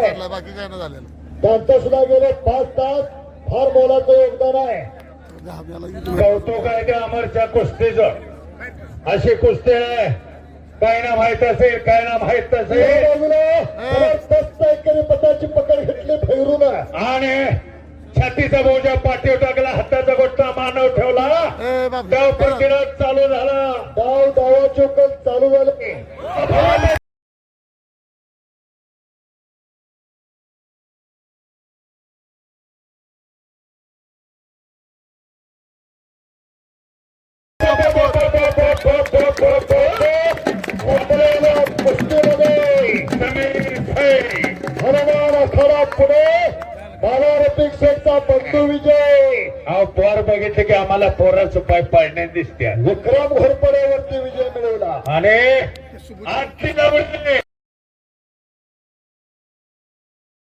काढला बाकी काय नाही झालेलं. त्यांचं सुद्धा गेले पाच तास. फार मोलाचं योगदान आहे. कौतुक आहे त्या अमरच्या कुस्तीचं. अशी कुस्ती आहे. काय ना माहीत असेल काय ना माहीत एकरी पटाची पकड घेतली भैरून. आणि छातीचा बोजा पाठीवर टाकला हाताचा गोष्टा मानव ठेवला. डाव प्रतिरोध चालू झाला. डाव डावाचे कल चालू झाले. भाई हनुमान अखाडा पुणे बालारतिक शेखचा बंधू विजय. अहो पोर बघितले की आम्हाला पोराचं पाय पाडणे दिसते विक्रम घोरपड्यावरती विजय मिळवला. आणि आजची